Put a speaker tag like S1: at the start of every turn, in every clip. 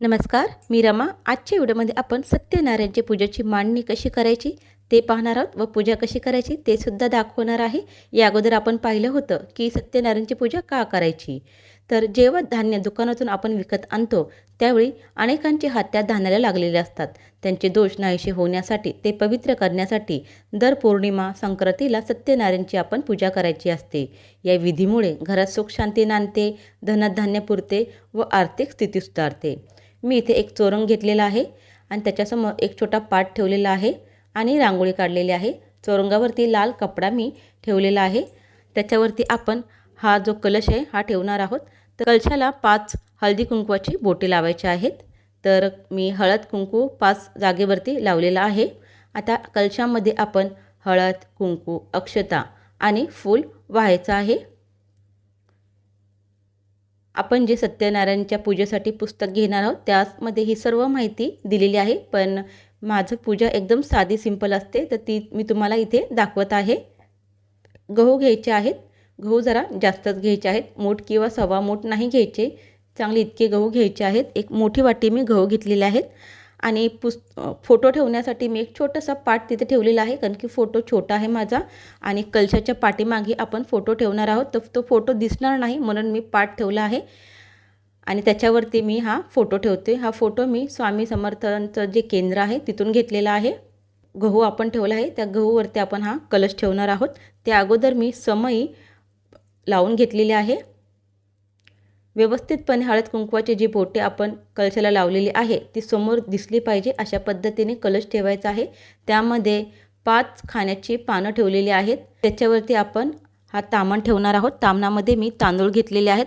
S1: नमस्कार मी रमा. आजच्या व्हिडिओमध्ये आपण सत्यनारायणची पूजेची मांडणी कशी करायची ते पाहणार आहोत व पूजा कशी करायची ते सुद्धा दाखवणार आहे. या अगोदर आपण पाहिलं होतं की सत्यनारायणची पूजा का करायची? तर जेव्हा धान्य दुकानातून आपण विकत आणतो त्यावेळी अनेकांचे हात त्या धान्याला लागलेले असतात. त्यांचे दोष नाहीसे होण्यासाठी ते पवित्र करण्यासाठी दर पौर्णिमा संक्रांतीला सत्यनारायणची आपण पूजा करायची असते. या विधीमुळे घरात सुख शांती नांदते धनधान्य पुरते व आर्थिक स्थिती सुधारते. मी इथे एक चोरंग घेतलेला आहे आणि त्याच्यासमोर एक छोटा पाट ठेवलेला आहे आणि रांगोळी काढलेली आहे. चोरंगावरती लाल कपडा मी ठेवलेला आहे. त्याच्यावरती आपण हा जो कलश आहे हा ठेवणार आहोत. तर कलशाला पाच हळदी कुंकवाची बोटे लावायची आहेत. तर मी हळद कुंकू पाच जागेवरती लावलेला आहे. आता कलशामध्ये आपण हळद कुंकू अक्षता आणि फूल व्हायचं आहे. आपण जे सत्यनारायणच्या पूजेसाठी पुस्तक घेणार आहोत त्यामध्ये ही सर्व माहिती दिलेली आहे. पण माझं पूजा एकदम साधी सिंपल असते. तर ती मी तुम्हाला इथे दाखवत आहे. गहू घ्यायचे आहेत. गहू जरा जास्तच घ्यायचे आहेत. मूठ किंवा सव्वा मूठ नाही घ्यायचे. चांगले इतके गहू घ्यायचे आहेत. एक मोठी वाटी मी गहू घेतलेले आहेत. आणि पुस फोटो ठेवण्यासाठी मी एक छोटासा पाट तिथे ठेवलेला आहे कारण की फोटो छोटा आहे माझा आणि कलशाच्या पाठीमागे आपण फोटो ठेवणार आहोत. तर तो फोटो दिसणार नाही म्हणून मी पाट ठेवला आहे. आणि त्याच्यावरती मी हा फोटो ठेवते. हा फोटो मी स्वामी समर्थांचं जे केंद्र आहे तिथून घेतलेला आहे. गहू आपण ठेवला आहे. त्या गहूवरती आपण हा कलश ठेवणार आहोत. त्या अगोदर मी समई लावून घेतलेली आहे. व्यवस्थितपणे हळद कुंकवाचे जी बोटे आपण कलशाला लावलेली आहे ती समोर दिसली पाहिजे अशा पद्धतीने कलश ठेवायचा आहे. त्यामध्ये पाच खाण्याची पानं ठेवलेली आहेत. त्याच्यावरती आपण हा तामण ठेवणार आहोत. तामणामध्ये मी तांदूळ घेतलेले आहेत.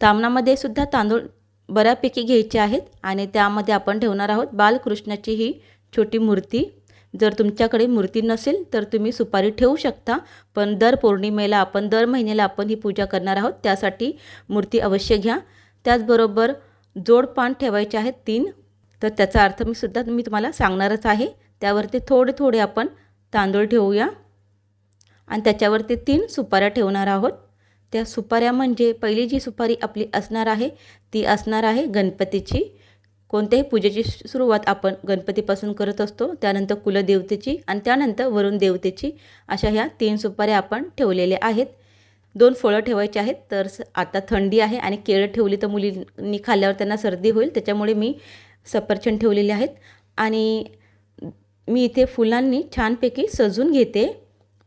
S1: तामणामध्ये सुद्धा तांदूळ बऱ्यापैकी घ्यायचे आहेत आणि त्यामध्ये आपण ठेवणार आहोत. बालकृष्णाची ही छोटी मूर्ती जर तुमच्याकडे मूर्ती नसेल तर तुम्ही सुपारी ठेवू शकता. पण दर पौर्णिमेला आपण दर महिन्याला आपण ही पूजा करणार आहोत. त्यासाठी मूर्ती अवश्य घ्या. त्याचबरोबर जोडपान ठेवायचे आहेत तीन. तर त्याचा अर्थ मी सुद्धा मी तुम्हाला सांगणारच आहे. त्यावरती थोडे थोडे आपण तांदूळ ठेवूया. आणि त्याच्यावरती तीन सुपाऱ्या ठेवणार आहोत. त्या सुपाऱ्या म्हणजे पहिली जी सुपारी आपली असणार आहे ती असणार आहे गणपतीची. कोणत्याही पूजेची सुरुवात आपण गणपतीपासून करत असतो त्यानंतर कुलदेवतेची आणि त्यानंतर वरुण देवतेची अशा ह्या तीन सुपाऱ्या आपण ठेवलेल्या आहेत. दोन फळं ठेवायची आहेत तर आता थंडी आहे आणि केळं ठेवली तर मुलींनी खाल्ल्यावर त्यांना सर्दी होईल त्याच्यामुळे मी सफरचंद ठेवलेले आहेत. आणि मी इथे फुलांनी छानपैकी सजून घेते.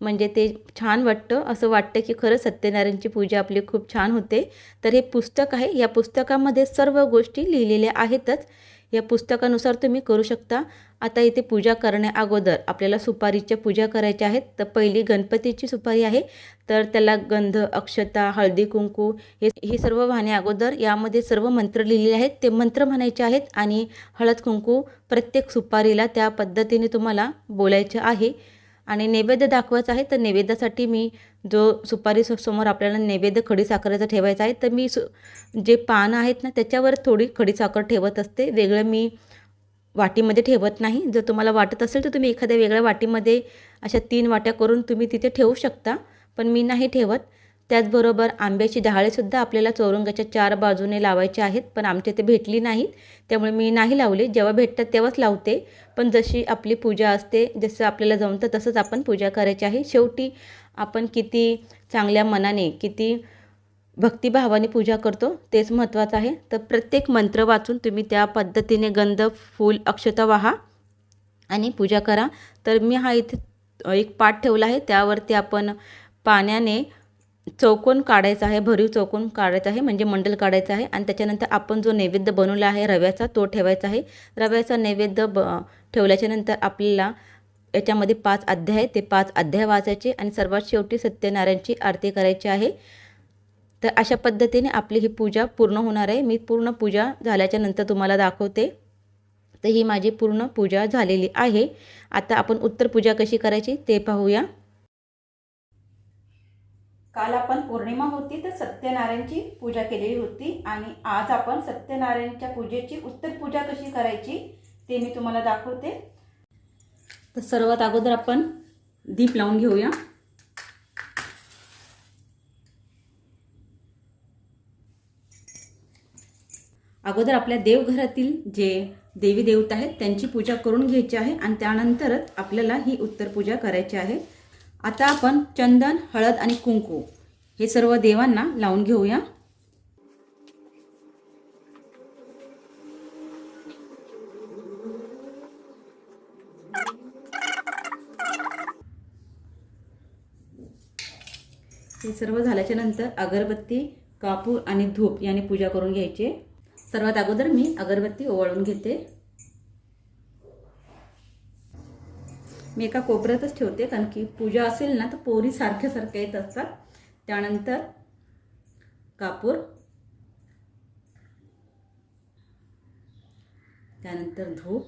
S1: म्हणजे ते छान वाटतं. असं वाटतं की खरं सत्यनारायणची पूजा आपली खूप छान होते. तर हे पुस्तक आहे. या पुस्तकामध्ये सर्व गोष्टी लिहिलेल्या आहेतच. या पुस्तकानुसार तुम्ही करू शकता. आता इथे पूजा करण्या अगोदर आपल्याला सुपारीच्या पूजा करायच्या आहेत. तर पहिली गणपतीची सुपारी आहे. तर त्याला गंध अक्षता हळदी कुंकू हे हे सर्व वाहण्या अगोदर यामध्ये सर्व मंत्र लिहिलेले आहेत. ते मंत्र म्हणायचे आहेत आणि हळद कुंकू प्रत्येक सुपारीला त्या पद्धतीने तुम्हाला बोलायचं आहे. आणि नैवेद्य दाखवायचं आहे तर नैवेद्यासाठी मी जो सुपारी समोर आपल्याला नैवेद्य खडीसाखरेचा ठेवायचा आहे तर मी सु जे पानं आहेत ना त्याच्यावर थोडी खडीसाखर ठेवत असते. वेगळं मी वाटीमध्ये ठेवत नाही. जर तुम्हाला वाटत असेल तर तुम्ही एखाद्या वेगळ्या वाटीमध्ये अशा तीन वाट्या करून तुम्ही तिथे ठेवू शकता पण मी नाही ठेवत. त्याचबरोबर आंब्याची डहाळेसुद्धा आपल्याला चौरंगाच्या चार बाजूने लावायचे आहेत पण आमच्या ते भेटली नाहीत. त्यामुळे मी नाही लावले. जेव्हा भेटतात तेव्हाच लावते. पण जशी आपली पूजा असते जसं आपल्याला जमतं तसंच आपण पूजा करायची आहे. शेवटी आपण किती चांगल्या मनाने किती भक्तिभावाने पूजा करतो तेच महत्त्वाचं आहे. तर प्रत्येक मंत्र वाचून तुम्ही त्या पद्धतीने गंध फूल अक्षता वाहा आणि पूजा करा. तर मी हा इथे एक पाठ ठेवला आहे. त्यावरती आपण पाण्याने चौकोन काढायचा आहे भरीव चौकोन काढायचा आहे म्हणजे मंडल काढायचं आहे आणि त्याच्यानंतर आपण जो नैवेद्य बनवला आहे रव्याचा तो ठेवायचा आहे. रव्याचा नैवेद्य ब ठेवल्याच्यानंतर आपल्याला याच्यामध्ये पाच अध्याय ते पाच अध्याय वाचायचे आणि सर्वात शेवटी सत्यनारायणची आरती करायची आहे. तर अशा पद्धतीने आपली ही पूजा पूर्ण होणार आहे. मी पूर्ण पूजा झाल्याच्यानंतर तुम्हाला दाखवते. तर ही माझी पूर्ण पूजा झालेली आहे. आता आपण उत्तर पूजा कशी करायची ते पाहूया. काल आपण पौर्णिमा होती तर सत्यनारायणची पूजा केलेली होती आणि आज आपण सत्यनारायणच्या पूजेची उत्तर पूजा कशी करायची ते मी तुम्हाला दाखवते. तर सर्वात अगोदर आपण दीप लावून घेऊया. अगोदर आपल्या देवघरातील जे देवी देवता आहेत त्यांची पूजा करून घ्यायची आहे आणि त्यानंतरच आपल्याला ही उत्तर पूजा करायची आहे. आता आपण चंदन हळद आणि कुंकू हे सर्व देवांना लावून घेऊया. हे सर्व झाल्याच्यानंतर अगरबत्ती कापूर आणि धूप याने पूजा करून घ्यायचे. सर्वात अगोदर मी अगरबत्ती ओवाळून घेते. मी एका कोपऱ्यातच ठेवते कारण की पूजा असेल ना तर पोरी सारख्या सारख्या येत असतात. त्यानंतर कापूर. त्यानंतर धूप.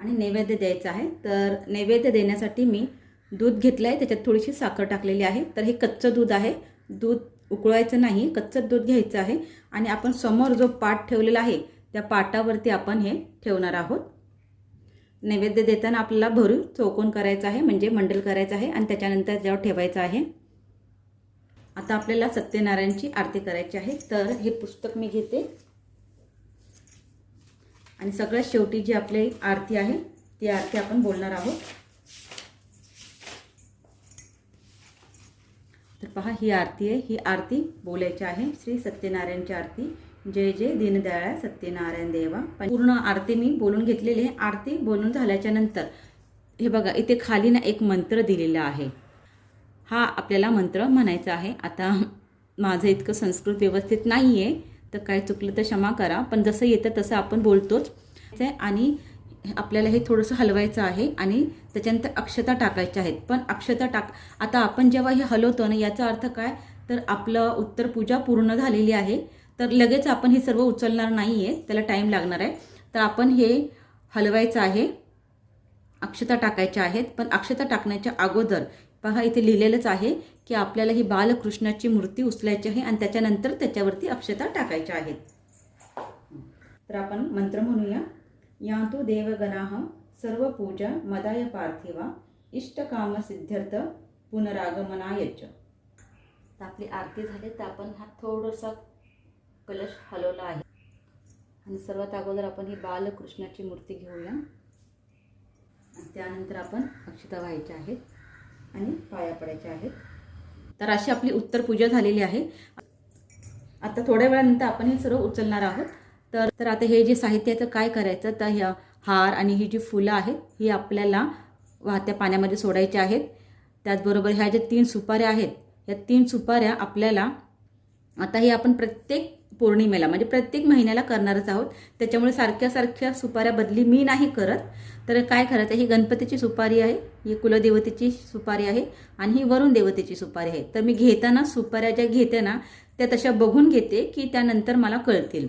S1: आणि नैवेद्य द्यायचं आहे. तर नैवेद्य देण्यासाठी मी दूध घेतलं आहे त्याच्यात थोडीशी साखर टाकलेली आहे. तर हे कच्चं दूध आहे. दूध उकळवायचं नाही. कच्चं दूध घ्यायचं आहे. आणि आपण समोर जो पाट ठेवलेला आहे त्या पाटावरती आपण हे ठेवणार आहोत. नैवेद्य देताना आपल्याला भरून चौकोन करायचं आहे म्हणजे मंडल करायचं आहे आणि त्याच्यानंतर त्याच्यावर ठेवायचं आहे. आता आपल्याला सत्यनारायणची आरती करायची आहे. तर हे पुस्तक मी घेते. आणि सगळ्यात शेवटी जी आपली आरती आहे ती आरती आपण बोलणार आहोत. तर पहा ही आरती आहे. ही आरती बोलायची आहे. श्री सत्यनारायणची आरती. जय जय दीनदयाळ सत्यनारायण देवा. पण पूर्ण आरती मी बोलून घेतलेली आहे. आरती बोलून झाल्याच्यानंतर हे बघा इथे खाली ना एक मंत्र दिलेला आहे. हा आपल्याला मंत्र म्हणायचा आहे. आता माझं इतकं संस्कृत व्यवस्थित नाही आहे तर काय चुकलं तर क्षमा करा. पण जसं येतं तसं आपण बोलतोच. आणि आपल्याला हे थोडंसं हलवायचं आहे आणि त्याच्यानंतर अक्षता टाकायच्या आहेत. पण अक्षता टाक आता आपण जेव्हा हे हलवतो ना याचा अर्थ काय? तर आपलं उत्तर पूजा पूर्ण झालेली आहे. तर लगेच आपण हे सर्व उचलणार नाही आहे त्याला टाईम लागणार आहे. तर आपण हे हलवायचं आहे. अक्षता टाकायच्या आहेत. पण अक्षता टाकण्याच्या अगोदर पहा इथे लिहिलेलंच आहे की आपल्याला ही बालकृष्णाची मूर्ती उचलायची आहे आणि त्याच्यानंतर त्याच्यावरती अक्षता टाकायच्या आहेत. तर आपण मंत्र म्हणूया. या तो देवगणाः सर्व पूजा मदाय पार्थिवा इष्टकाम सिद्ध्यर्थ पुनरागमनायच आपली आरती झाली तर आपण हा थोडासा कलश हलवला आहे. आणि सर्वात अगोदर आपण ही बालकृष्णाची मूर्ती घेऊया. आणि त्यानंतर आपण अक्षता व्हायच्या आहेत आणि पाया पडायच्या आहेत. तर अशी आपली उत्तर पूजा झालेली आहे. आता थोड्या वेळानंतर आपण हे सर्व उचलणार आहोत. तर तर आता हे जे साहित्याचं काय करायचं तर ह्या हार आणि ही जी फुलं आहेत ही आपल्याला वाहत्या पाण्यामध्ये सोडायची आहेत. त्याचबरोबर ह्या ज्या तीन सुपाऱ्या आहेत या तीन सुपाऱ्या आपल्याला आता हे आपण प्रत्येक पौर्णिमेला म्हणजे प्रत्येक महिन्याला करणारच आहोत. त्याच्यामुळे सारख्या सारख्या सुपाऱ्या बदली मी नाही करत. तर काय करायचं ही गणपतीची सुपारी आहे ही कुलदेवतेची सुपारी आहे आणि ही वरुण देवतेची सुपारी आहे. तर मी घेताना सुपाऱ्या ज्या घेते ना त्या तशा बघून घेते की त्यानंतर मला कळतील.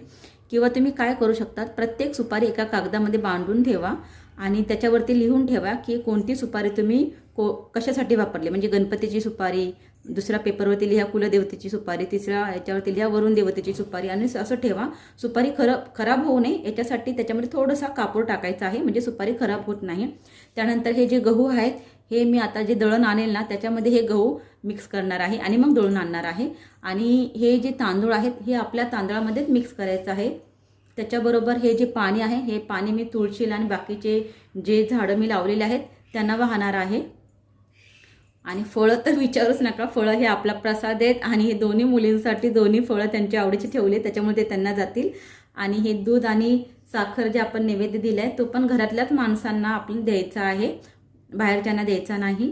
S1: किंवा तुम्ही काय करू शकतात प्रत्येक सुपारी एका कागदामध्ये बांधून ठेवा आणि त्याच्यावरती लिहून ठेवा की कोणती सुपारी तुम्ही को कशासाठी वापरली. म्हणजे गणपतीची सुपारी दुसऱ्या पेपरवरती लिहा कुलदेवतेची सुपारी तिसऱ्या याच्यावरती लिहा वरुण देवतेची सुपारी. आणि असं ठेवा. सुपारी खरब खराब होऊ नये. याच्यासाठी त्याच्यामध्ये थोडासा कापूर टाकायचा आहे. म्हणजे सुपारी खराब होत नाही. त्यानंतर हे जे गहू आहेत हे मी आता जे दळण आणेल ना त्याच्यामध्ये हे गहू मिक्स करणार आहे आणि मग दळून आणणार आहे. आणि हे जे तांदूळ आहेत हे आपल्या तांदळामध्येच मिक्स करायचं आहे. त्याच्याबरोबर हे जे पाणी आहे हे पाणी मी तुळशीला आणि बाकीचे जे झाडं मी लावलेले आहेत त्यांना वाहणार आहे. आणि फळं तर विचारूच नका फळं हे आपला प्रसाद आहेत आणि हे दोन्ही मुलींसाठी दोन्ही फळं त्यांच्या आवडीचे ठेवले त्याच्यामुळे ते त्यांना जातील. आणि हे दूध आणि साखर जे आपण नैवेद्य दिलं आहे तो पण घरातल्याच माणसांना आपण द्यायचा आहे बाहेरच्यांना द्यायचा नाही.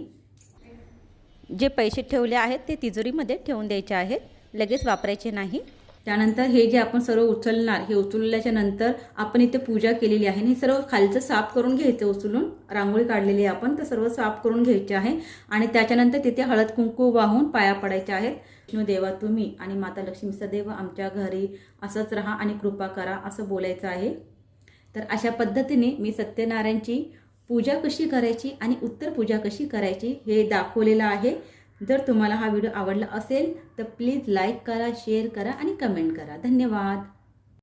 S1: जे पैसे ठेवले आहेत ते तिजोरीमध्ये ठेवून द्यायचे आहेत लगेच वापरायचे नाही. त्यानंतर हे जे आपण सर्व उचलणार हे उचलल्याच्या नंतर आपण इथे पूजा केलेली आहे हे सर्व खालचं साफ करून घ्यायचं उचलून रांगोळी काढलेली आहे आपण. तर सर्व साफ करून घ्यायचे आहे आणि त्याच्यानंतर तिथे हळद कुंकू वाहून पाया पडायच्या आहेत. विष्णू देवा तुम्ही आणि माता लक्ष्मीचा सदैव आमच्या घरी असंच राहा आणि कृपा करा असं बोलायचं आहे. तर अशा पद्धतीने मी सत्यनारायणची पूजा कशी करायची आणि उत्तर पूजा कशी करायची हे दाखवलेलं आहे. जर तुम्हाला हा व्हिडिओ आवडला असेल तर प्लीज लाईक करा शेअर करा आणि कमेंट करा. धन्यवाद.